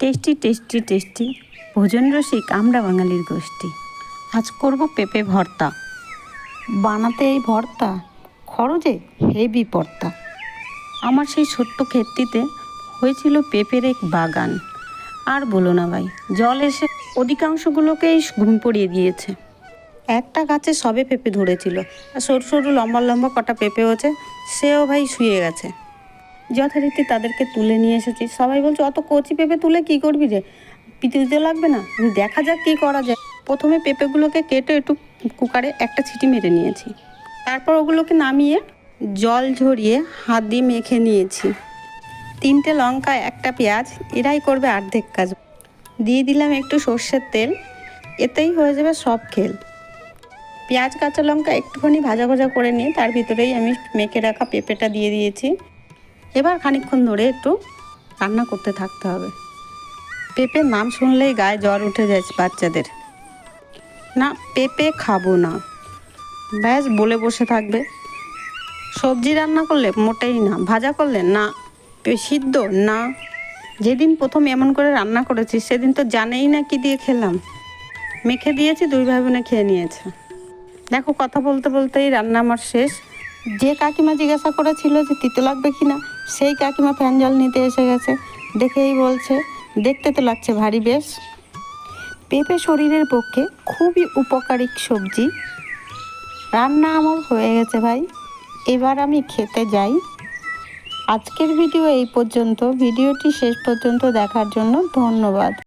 Tasty tasty tasty ভোজন রসিক আমরা বাঙালির গোষ্ঠী। আজ করব পেঁপে ভর্তা। বানাতে এই ভর্তা খরচে হেভি পর্তা। আমার সেই ছোট্ট ক্ষেতটিতে হয়েছিল পেঁপের এক বাগান। আর বলো না ভাই, জল এসে অধিকাংশগুলোকেই ঘুম পড়িয়ে দিয়েছে। একটা গাছে সবে পেঁপে ধরেছিল। আর সরু সরু লম্বা লম্বা কটা পেঁপে হচ্ছে সেও ভাই শুয়ে গেছে। যথারীতি তাদেরকে তুলে নিয়ে এসেছি। সবাই বলছে, অত কচি পেঁপে তুলে কি করবি রে পিতুলতে লাগবে না? দেখা যাক কি করা যায়। প্রথমে পেঁপেগুলোকে কেটে একটু কুকারে একটা ছিটি মেরে নিয়েছি। তারপর ওগুলোকে নামিয়ে জল ঝরিয়ে হাত দিয়ে মেখে নিয়েছি। তিনটে লঙ্কা, একটা পেঁয়াজ, এরাই করবে অর্ধেক কাজ। দিয়ে দিলাম একটু সর্ষের তেল। এতেই হয়ে যাবে সব খেল। পেঁয়াজ, কাঁচা লঙ্কা একটুখানি ভাজা ভাজা করে নিয়ে তার ভিতরেই আমি মেখে রাখা পেঁপেটা দিয়ে দিয়েছি। এবার খানিকক্ষণ ধরে একটু রান্না করতে থাকতে হবে। পেঁপের নাম শুনলেই গায়ে জ্বর উঠে যায় বাচ্চাদের। না, পেঁপে খাব না। ব্যাস, বলে বসে থাকবে। সবজি রান্না করলে মোটেই না। ভাজা করলে না। সিদ্ধ? না। যেদিন প্রথম এমন করে রান্না করেছি, সেদিন তো জানেই না কি দিয়ে খেলাম। মেখে দিয়েছি, দুই ভাই বোনে খেয়ে নিয়েছে। দেখো, কথা বলতে বলতেই রান্না আমার শেষ। যে কাকিমা জিজ্ঞাসা করেছিল যে তিতো লাগবে কি না সেই কাকিমা ফ্যান জল নিতে এসে গেছে, দেখেই বলছে, দেখতে তো লাগছে ভারী বেশ। পেঁপে শরীরের পক্ষে খুবই উপকারী সবজি। রান্না আমার হয়ে গেছে ভাই। এবার আমি খেতে যাই। আজকের ভিডিও এই পর্যন্ত। ভিডিওটি শেষ পর্যন্ত দেখার জন্য ধন্যবাদ।